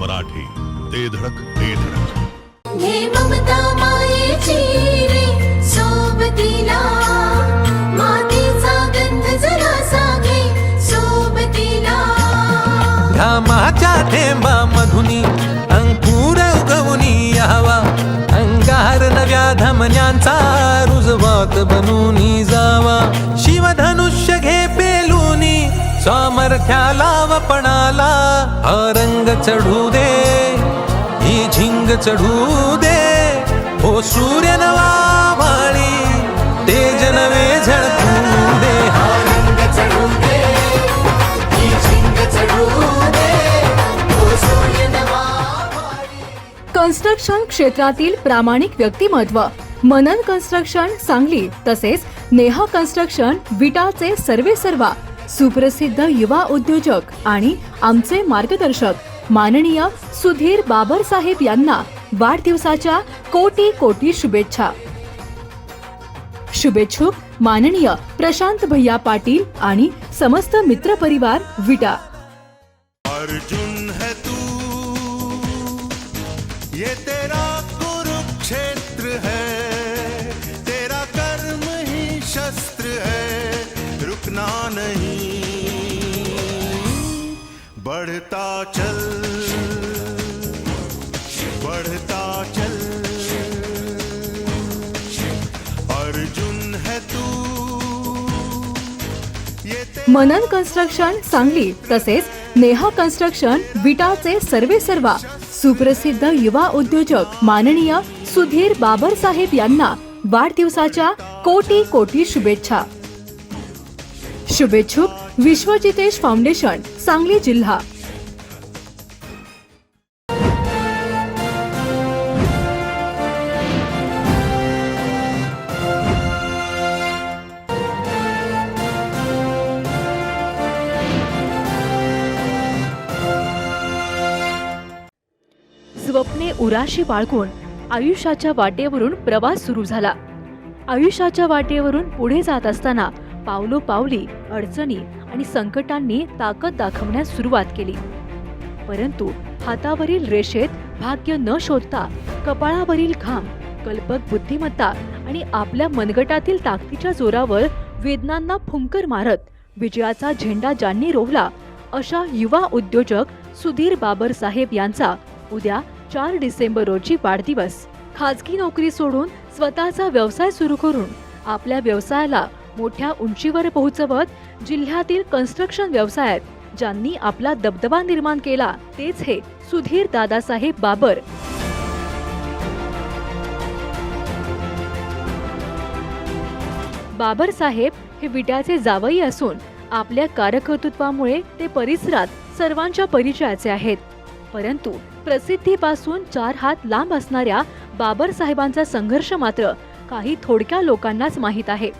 मराठी. ते धडक ते धडक. हे ममता मायेची रे सोबतीला मातीचा गंध जरा सागे सोबतीला घामाच्या थेंबा मधुनी अंकुर उगवनी यावा. अंगार नव्या धमन्यांचा रुजवात बनूनी जावा. शिवधनुष्य घे पेलूनी सामर्थ्याला मला हा रंग चढू दे ही झिंग चढू दे. हो सूर्य नवा वाणी तेज नवे झळकू दे. हा रंग चढू दे ही झिंग चढू दे. हो सूर्य नवा कन्स्ट्रक्शन क्षेत्रातील प्रामाणिक व्यक्तिमत्व मनन कन्स्ट्रक्शन सांगली तसेच नेहा कन्स्ट्रक्शन विटाचे सर्वे सर्वा सुप्रसिद्ध युवा उद्योजक आणि आमचे मार्गदर्शक माननीय सुधीर बाबर साहेब यांना वाढदिवसाच्या कोटी कोटी शुभेच्छा. शुभेच्छुक माननीय प्रशांत भैया पाटील आणि समस्त मित्र परिवार विटा. अर्जुन है तू. ये तेरा कुरुक्षेत्र है. रुकना नहीं। बढ़ता चल। बढ़ता चल। अर्जुन है तू। मनन कन्स्ट्रक्शन सांगली तसेच नेहा कन्स्ट्रक्शन विटाचे सर्वे सर्वा सुप्रसिद्ध युवा उद्योजक माननीय सुधीर बाबर साहेब यांना वाढदिवसाच्या कोटी कोटी शुभेच्छा. शुभेच्छुक विश्वजितेश फाउंडेशन सांगली जिल्हा. स्वप्ने उराशी बाळगून आयुष्याच्या वाटेवरून प्रवास सुरू झाला. आयुष्याच्या वाटेवरून पुढे जात असताना पावलो पावली अडचणी आणि संकटांनी ताकद दाखवण्यास सुरुवात केली. परंतु हातावरील रेषेत भाग्य न शोधता कपाळावरील घाम कल्पक बुद्धिमत्ता आणि आपल्या मनगटातील ताकदीच्या जोरावर वेदनांना फुंकर मारत विजयाचा झेंडा ज्यांनी रोवला अशा युवा उद्योजक सुधीर बाबर साहेब यांचा उद्या चार डिसेंबर रोजी वाढदिवस. खाजगी नोकरी सोडून स्वतःचा व्यवसाय सुरू करून आपल्या व्यवसायाला मोठ्या उंचीवर पोहोचवत जिल्ह्यातील कन्स्ट्रक्शन व्यवसायात ज्यांनी आपला दबदबा निर्माण केला तेच हे सुधीर दादासाहेब बाबर. बाबर साहेब हे विट्याचे जावई असून आपल्या कारकर्तृत्वामुळे ते परिसरात सर्वांच्या परिचयाचे आहेत. परंतु प्रसिद्धीपासून चार हात लांब असणाऱ्या बाबर साहेबांचा संघर्ष मात्र काही थोडक्या लोकांनाच माहीत आहे.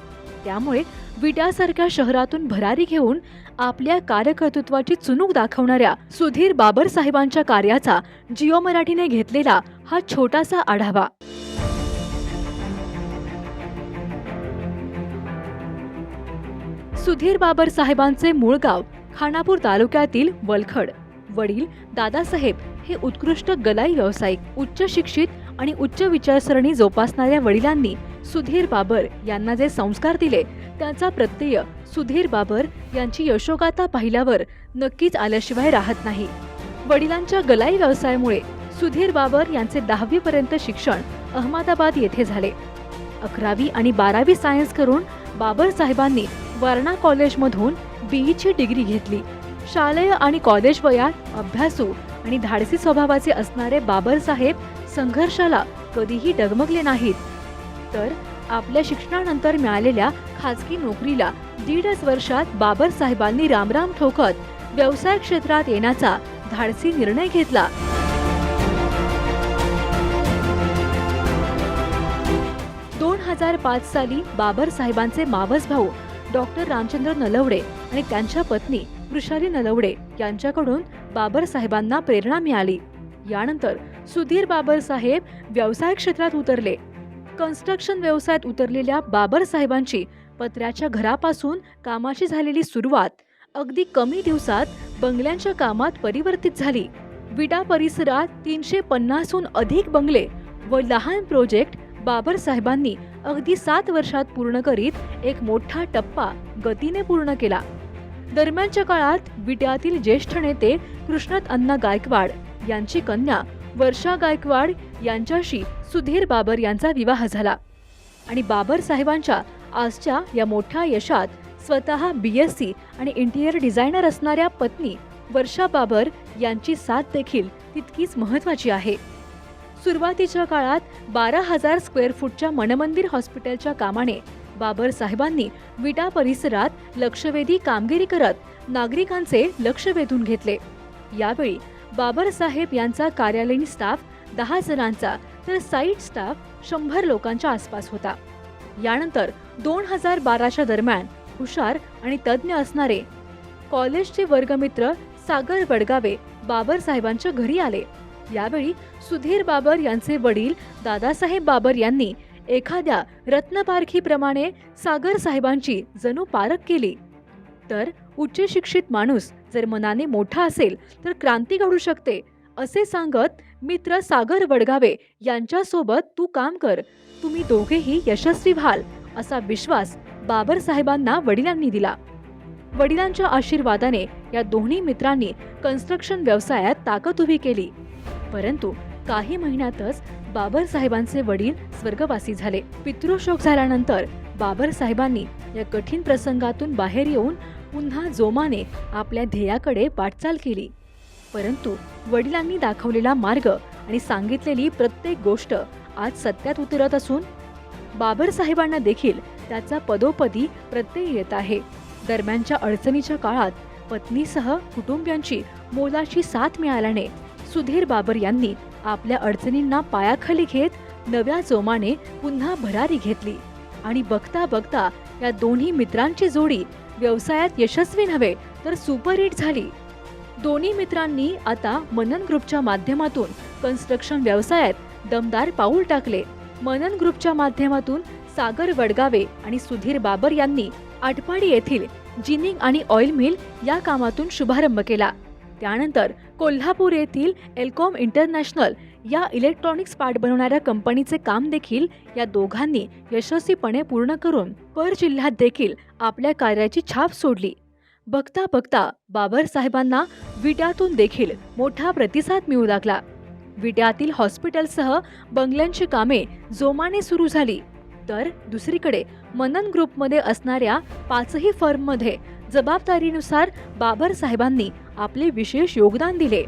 त्यामुळे विट्यासारख्या शहरातून भरारी घेऊन आपल्या कार्यकर्तृत्वाची चुनूक दाखवणाऱ्या सुधीर बाबर साहेबांच्या कार्याचा जिओ मराठीने घेतलेला हा छोटासा आढावा. सुधीर बाबर साहेबांचे मूळ गाव खानापूर तालुक्यातील वलखड. वडील दादासाहेब हे उत्कृष्ट गलाई व्यावसायिक उच्च शिक्षित आणि उच्च विचारसरणी जोपासणाऱ्या वडिलांनी सुधीर बाबर यांना जे संस्कार दिले त्याचा प्रत्यय सुधीर बाबर यांची यशोगाथा पाहिल्यावर नक्कीच आल्याशिवाय राहत नाही. वडिलांच्या गलाई व्यवसायामुळे सुधीर बाबर यांचे दहावीपर्यंत शिक्षण अहमदाबाद येथे झाले. अकरावी आणि बारावी सायन्स करून बाबर साहेबांनी वारणा कॉलेजमधून बीईची डिग्री घेतली. शालेय आणि कॉलेज वयात अभ्यासू आणि धाडसी स्वभावाचे असणारे बाबर साहेब संघर्षाला कधीही डगमगले नाहीत. तर आपल्या शिक्षणानंतर मिळालेल्या खाजगी नोकरीला दीडच वर्षात बाबर साहेबांनी रामराम ठोकत व्यवसाय क्षेत्रात येण्याचा धाडसी निर्णय घेतला. दोन हजार पाच साली बाबर साहेबांचे मावस भाऊ डॉक्टर रामचंद्र नलवडे आणि त्यांच्या पत्नी वृषाली नलवडे यांच्याकडून बाबर साहेबांना प्रेरणा मिळाली. यानंतर सुधीर बाबर साहेब व्यवसाय क्षेत्रात उतरले. कन्स्ट्रक्शन व्यवसायात उतरलेल्या बाबर साहेबांची पत्र्याच्या घरापासून कामाची झालेली सुरुवात अगदी कमी दिवसात बंगल्यांच्या कामात परिवर्तित झाली. विटा परिसरात तीनशे पन्नासहून अधिक बंगले व लहान प्रोजेक्ट बाबर साहेबांनी अगदी सात वर्षात पूर्ण करीत एक मोठा टप्पा गतीने पूर्ण केला. दरम्यानच्या काळात विट्यातील ज्येष्ठ नेते कृष्णत अण्णा गायकवाड यांची कन्या वर्षा गायकवाड यांच्याशी सुधीर बाबर यांचा विवाह झाला. आणि बाबर साहेबांच्या आजच्या या मोठ्या यशात स्वतः बी एस सी आणि इंटिरियर डिझायनर असणाऱ्या पत्नी वर्षा बाबर यांची साथ देखील तितकीच महत्वाची आहे. सुरुवातीच्या काळात बारा हजार स्क्वेअर फूटच्या मनमंदिर हॉस्पिटलच्या कामाने बाबर साहेबांनी विटा परिसरात लक्षवेधी कामगिरी करत नागरिकांचे लक्ष वेधून घेतले. यावेळी बाबर साहेब यांचा कार्यालयीन स्टाफ दहा जणांचा तर साईट स्टाफ शंभर लोकांच्या आसपास होता. यानंतर दोन हजार बाराच्या दरम्यान हुशार आणि तज्ज्ञ असणारे कॉलेजचे वर्गमित्र सागर वडगावे बाबर साहेबांच्या घरी आले. यावेळी सुधीर बाबर यांचे वडील दादासाहेब बाबर यांनी एखाद्या रत्नपारखीप्रमाणे सागर साहेबांची जणू पारख केली. तर उच्च शिक्षित माणूस जर मनाने मोठा असेल तर क्रांती घडू शकते असे सांगत मित्र सागर वडगावे यांच्यासोबत तू काम कर. तुम्ही दोघेही यशस्वी व्हाल असा विश्वास बाबर साहेबांना वडिलांनी दिला. वडिलांच्या आशीर्वादाने या दोन्ही मित्रांनी कन्स्ट्रक्शन व्यवसायात ताकद उभी केली. परंतु काही महिन्यातच बाबर साहेबांचे वडील स्वर्गवासी झाले. पितृशोक झाल्यानंतर बाबर साहेबांनी या कठीण प्रसंगातून बाहेर येऊन पुन्हा जोमाने आपल्या ध्येयाकडे वाटचाल केली. परंतु वडिलांनी दाखवलेला मार्ग आणि सांगितलेली प्रत्येक गोष्ट आज सत्यात उतरत असून बाबर साहेबांना देखील त्याचा पदोपदी प्रत्यय येत आहे. दरम्यानच्या अडचणीच्या काळात पत्नीसह कुटुंबियांची मोलाची साथ मिळाल्याने सुधीर बाबर यांनी आपल्या अडचणींना पायाखाली घेत नव्या जोमाने पुन्हा भरारी घेतली आणि बघता बघता या दोन्ही मित्रांची जोडी व्यवसायात यशस्वी नव्हे तर सुपरहिट झाली. दोन्ही मित्रांनी आता मनन ग्रुपच्या माध्यमातून कन्स्ट्रक्शन व्यवसायात दमदार पाऊल टाकले. मनन ग्रुपच्या माध्यमातून सागर वडगावे आणि सुधीर बाबर यांनी आटपाडी येथील जिनिंग आणि ऑइल मिल या कामातून शुभारंभ केला. त्यानंतर कोल्हापूर येथील एल्कॉम इंटरनॅशनल या इलेक्ट्रॉनिक्स पार्ट बनवणाऱ्या कंपनीचे काम देखील या दोघांनी यशस्वीपणे पूर्ण करून पर जिल्ह्यात देखील आपल्या कार्याची छाप सोडली. बघता बघता बाबर साहेबांना विट्यातून देखील मोठा प्रतिसाद मिळू लागला. विट्यातील हॉस्पिटलसह बंगल्यांची कामे जोमाने सुरू झाली. तर दुसरीकडे मनन ग्रुपमध्ये असणाऱ्या पाचही फर्ममध्ये जबाबदारीनुसार बाबर साहेबांनी आपले विशेष योगदान दिले.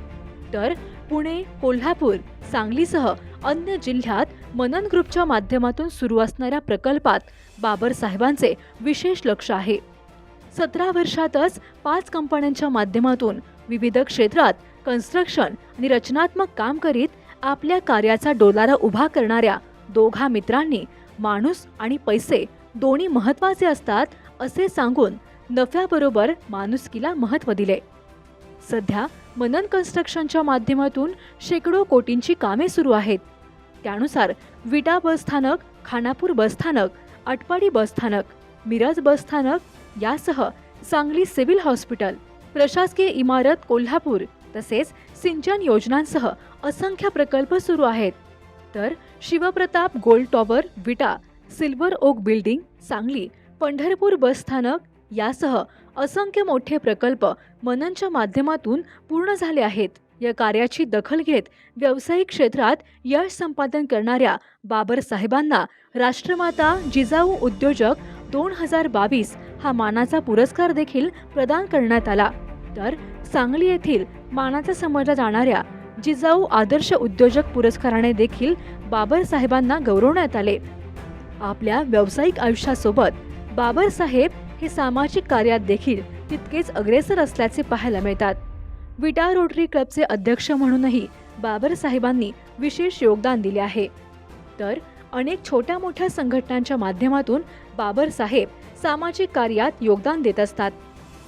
तर पुणे कोल्हापूर सांगलीसह अन्य जिल्ह्यात मनन ग्रुपच्या माध्यमातून सुरू असणाऱ्या प्रकल्पात बाबर साहेबांचे विशेष लक्ष आहे. सतरा वर्षातच पाच कंपन्यांच्या माध्यमातून विविध क्षेत्रात कन्स्ट्रक्शन आणि रचनात्मक काम करीत आपल्या कार्याचा डोलारा उभा करणाऱ्या दोघा मित्रांनी माणूस आणि पैसे दोन्ही महत्त्वाचे असतात असे सांगून नफ्याबरोबर माणुसकीला महत्त्व दिले. सध्या मनन कन्स्ट्रक्शनच्या माध्यमातून शेकडो कोटींची कामे सुरू आहेत. त्यानुसार विटा बसस्थानक खानापूर बसस्थानक अटपाडी बसस्थानक मिरज बसस्थानक यासह सांगली सिव्हिल हॉस्पिटल प्रशासकीय इमारत कोल्हापूर तसेच सिंचन योजनांसह असंख्य प्रकल्प सुरू आहेत. तर Shivpratap gold tower Vita silver oak building Sangli Pandharpur बसस्थानक यासह असंख्य मोठे प्रकल्प मननच्या माध्यमातून पूर्ण झाले आहेत. या कार्याची दखल घेत व्यावसायिक क्षेत्रात यश संपादन करणाऱ्या बाबर साहेबांना राष्ट्रमाता जिजाऊ उद्योजक दोन हजार बावीस हा मानाचा पुरस्कार देखील प्रदान करण्यात आला. तर सांगली येथील मानाचा समजला जाणाऱ्या जिजाऊ आदर्श उद्योजक पुरस्काराने देखील बाबर साहेबांना गौरवण्यात आले. आपल्या व्यावसायिक आयुष्यासोबत बाबर साहेब हे सामाजिक कार्यात देखील तितकेच अग्रेसर असल्याचे पाहायला मिळतात. विटा रोटरी क्लबचे अध्यक्ष म्हणूनही बाबर साहेबांनी विशेष योगदान दिले आहे. तर अनेक छोट्या मोठ्या संघटनांच्या माध्यमातून बाबर साहेब सामाजिक कार्यात योगदान देत असतात.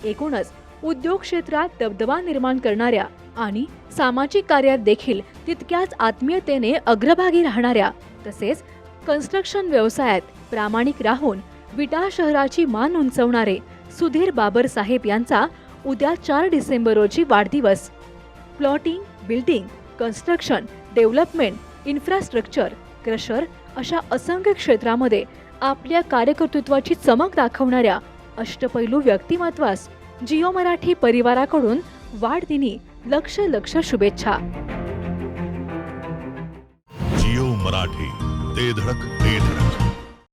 एकूणच उद्योग क्षेत्रात दबदबा निर्माण करणाऱ्या आणि सामाजिक कार्यात देखील तितक्याच आत्मीयतेने अग्रभागी राहणाऱ्या तसेच कन्स्ट्रक्शन व्यवसायात प्रामाणिक राहून विटा शहराची मान उंचवणारे सुधीर बाबर साहेब यांचा उद्या चार डिसेंबर रोजी वाढदिवस. Plotting building construction development infrastructure crusher अशा असंख्य क्षेत्रामध्ये आपल्या कार्यकर्तृत्वाची चमक दाखवणाऱ्या अष्टपैलू व्यक्तिमत्वास जिओ मराठी परिवाराकडून वाढदिनी लक्ष लक्ष शुभेच्छा. जिओ मराठी ते धडक ते धडक.